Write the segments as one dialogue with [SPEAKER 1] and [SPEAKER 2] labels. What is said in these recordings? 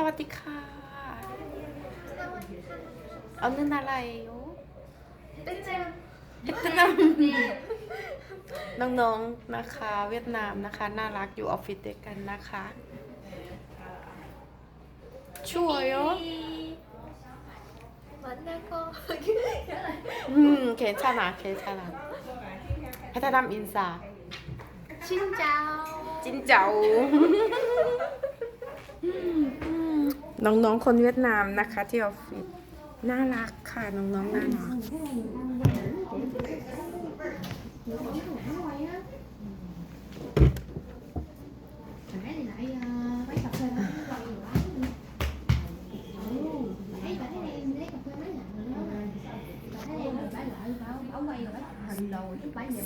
[SPEAKER 1] สวัสดีค่ะเอาเนื้ออะไรโอ้ตึ้จน้ำน้องๆนะคะ เวียดนามนะคะ น่ารักอยู่ออฟฟิศเดียกันนะคะช่วยอ๋
[SPEAKER 2] อ
[SPEAKER 1] อืมเคนชาลาเคนชาลาพัฒนามอินซา
[SPEAKER 2] จินเจ้า
[SPEAKER 1] จินเจ้า น้องๆ คนเวียดนามนะคะที่ออฟฟิศน่ารักค่ะ น้องๆน่ารัก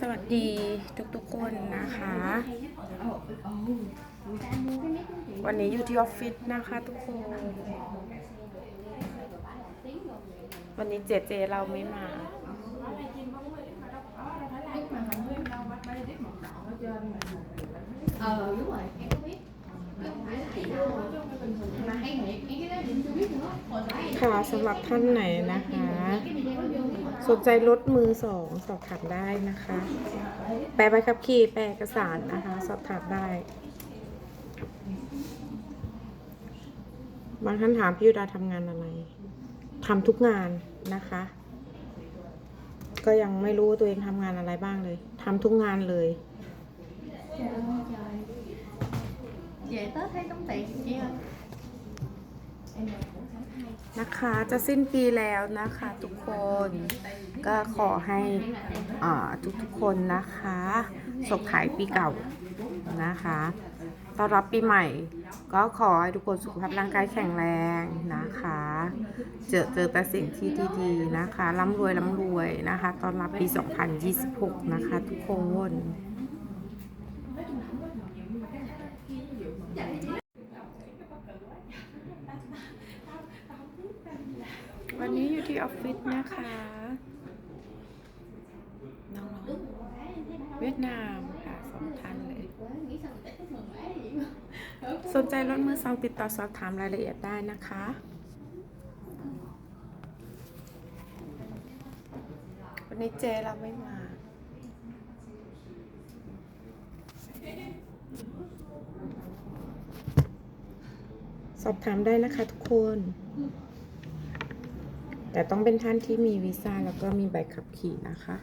[SPEAKER 1] สวัสดีทุกๆคนนะคะ วันนี้อยู่ที่ออฟฟิศนะคะทุกคน วันนี้เจเจเราไม่มา
[SPEAKER 2] ờ đúng rồi em có biết
[SPEAKER 1] ค่ะสำหรับท่านไหนนะคะ สนใจรถมือสองสอบถามได้นะคะ แปลใบขับขี่แปลเอกสารนะคะ สอบถามได้ บางท่านถามพี่ยุดาทำงานอะไรทำทุกงานนะคะ ก็ยังไม่รู้ตัวเองทำงานอะไรบ้างเลยทำทุกงานเลย
[SPEAKER 2] Trời ơi trời Về Tết thấy tống tiền chị ơi Em
[SPEAKER 1] นะคะจะสิ้นปีแล้วนะคะทุกคนก็ขอให้อ่าทุกคนนะคะส่งท้ายปีเก่านะคะต้อนรับปีใหม่ ก็ขอให้ทุกคนสุขภาพร่างกายแข็งแรงนะคะ เจอเจอแต่สิ่งที่ดีๆนะคะร่ำรวยร่ำรวยนะคะต้อนรับปี 2026 นะคะทุกคน วันนี้ อยู่ที่ออฟฟิศนะคะ น้องๆเวียดนามค่ะสองท่านเลย
[SPEAKER 2] Nghĩ sao người ta chúc mừng quá vậy mà
[SPEAKER 1] สนใจรถมือสองติดต่อสอบถามรายละเอียดได้นะคะวันนี้เจเราไม่มาสอบถามได้นะคะทุกคน แต่ต้องเป็นท่านที่มีวีซ่าแล้วก็มีใบขับขี่นะคะ